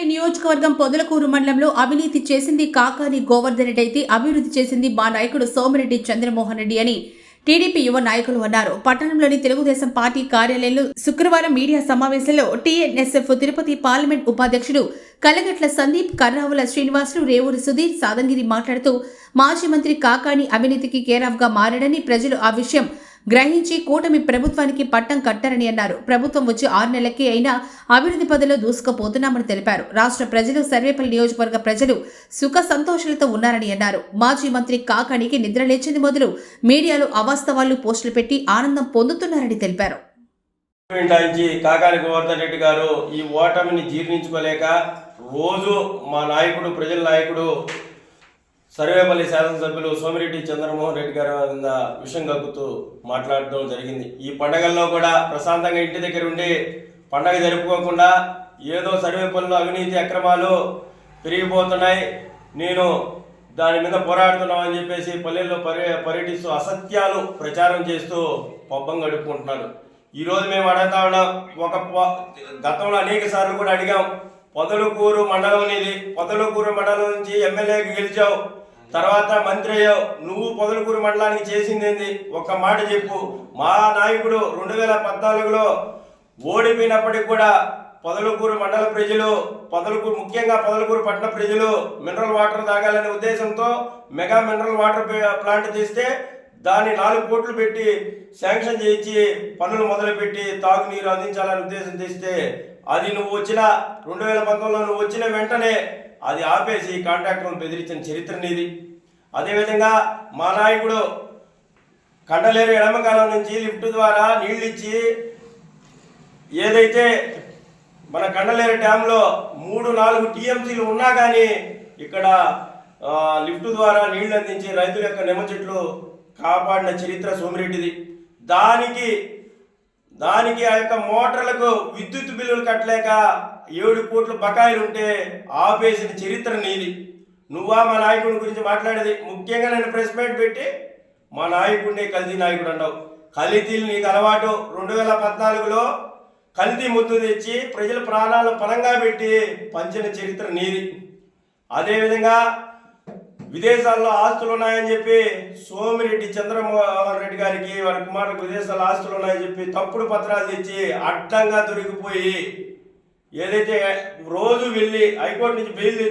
నియోజకవర్గం పొదలకూరు మండలంలో అవినీతి చేసింది కాకాని గోవర్ధన్ రెడ్డి అయితే అభివృద్ధి చేసింది మా నాయకుడు సోమిరెడ్డి చంద్రమోహన్ రెడ్డి అని టీడీపీ యువ నాయకులు అన్నారు. పట్టణంలోని తెలుగుదేశం పార్టీ కార్యాలయంలో శుక్రవారం మీడియా సమావేశంలో టీఎన్ఎస్ఎఫ్ తిరుపతి పార్లమెంట్ ఉపాధ్యక్షుడు కలగట్ల సందీప్ కర్రావుల శ్రీనివాసులు రేవూరి సుధీర్ సాదంగిరి మాట్లాడుతూ మాజీ మంత్రి కాకాని అవినీతికి కేరాఫ్గా మారాడని ప్రజలు ఆ విషయం గ్రహించి కూటమి ప్రభుత్వానికి పట్టం కట్టారని అన్నారు. ప్రభుత్వం వచ్చి ఆరు నెలలకే అయినా అభివృద్ధి పదలో దూసుకుపోతున్నామని తెలిపారు. రాష్ట్ర ప్రజలు సర్వేపల్లి నియోజకవర్గ ప్రజలు సుఖ సంతోషాలతో ఉన్నారని అన్నారు. మాజీ మంత్రి కాకానికి నిద్ర లేచింది మొదలు మీడియాలో అవాస్తవాలు పోస్టులు పెట్టి ఆనందం పొందుతున్నారని తెలిపారు. కాకాని గోవర్ధన్ రెడ్డి గారు ఈ ఓటమిని జీర్ణించుకోలేక రోజు మా నాయకుడు ప్రజల నాయకుడు సర్వేపల్లి శాసనసభ్యులు సోమిరెడ్డి చంద్రమోహన్ రెడ్డి గారి కింద విషయం కక్కుతూ మాట్లాడడం జరిగింది. ఈ పండగల్లో కూడా ప్రశాంతంగా ఇంటి దగ్గర ఉండి పండగ జరుపుకోకుండా ఏదో సర్వేపల్లిలో అవినీతి అక్రమాలు పెరిగిపోతున్నాయి. నేను దాని మీద పోరాడుతున్నామని చెప్పేసి పల్లెల్లో పర్య పర్యటిస్తూ అసత్యాలు ప్రచారం చేస్తూ పబ్బం గడుపుకుంటున్నాడు ఈరోజు మేము అడుగుతా ఉన్నాం ఒక గతంలో అనేక సార్లు కూడా అడిగాం పొదలుకూరు మండలం ఇది పొదలుకూరు మండలం నుంచి ఎమ్మెల్యేకి గెలిచావు. తర్వాత మంత్రి నువ్వు పొదలకూరు మండలానికి చేసింది ఏంది ఒక్క మాట చెప్పు. మా నాయకుడు రెండు వేల పద్నాలుగులో ఓడిపోయినప్పటికి కూడా పొదలకూరు మండల ప్రజలు పొదలకూరు ముఖ్యంగా పొదలకూరు పట్టణ ప్రజలు మినరల్ వాటర్ తాగాలనే ఉద్దేశంతో మెగా మినరల్ వాటర్ ప్లాంట్ తీస్తే దాన్ని నాలుగు కోట్లు పెట్టి శాంక్షన్ చేయించి పనులు మొదలుపెట్టి తాగునీరు అందించాలనే ఉద్దేశం తెస్తే అది నువ్వు వచ్చిన రెండు వేల పంతొమ్మిదిలో నువ్వు వచ్చిన వెంటనే అది ఆపేసి కాంట్రాక్టర్ను బెదిరించిన చరిత్ర నీది. అదేవిధంగా మా నాయకుడు కండలేరు ఎడమకాలం నుంచి లిఫ్ట్ ద్వారా నీళ్ళు ఇచ్చి ఏదైతే మన కండలేరు డ్యాంలో మూడు నాలుగు టీఎంసీలు ఉన్నా కానీ ఇక్కడ లిఫ్ట్ ద్వారా నీళ్ళు అందించి రైతుల యొక్క నిమ్మ చెట్లు కాపాడిన చరిత్ర సోమిరెడ్డిది. దానికి దానికి ఆ యొక్క మోటార్లకు విద్యుత్ బిల్లులు కట్టలేక ఏడు కోట్ల బకాయిలు ఉంటే ఆపేసిన చరిత్ర నీది. నువ్వా మా నాయకుడి గురించి మాట్లాడేది? ముఖ్యంగా నేను ప్రెస్ మీట్ పెట్టి మా నాయకుడిని కల్తీ నాయకుడు అన్నావు కల్తీలు నీకు అలవాటు. రెండు వేల పద్నాలుగులో కల్తీ ముద్దు తెచ్చి ప్రజల ప్రాణాలు పరంగా పెట్టి పంచిన చరిత్ర నీది. అదేవిధంగా విదేశాల్లో ఆస్తులు ఉన్నాయని చెప్పి సోమిరెడ్డి చంద్రమోహన్ రెడ్డి గారికి వాళ్ళ కుమారులకు విదేశాల్లో ఆస్తులు ఉన్నాయని చెప్పి తప్పుడు పత్రాలు తెచ్చి అడ్డంగా దొరికిపోయి ఏదైతే రోజు వెళ్ళి హైకోర్టు నుంచి బెయిల్ తెచ్చు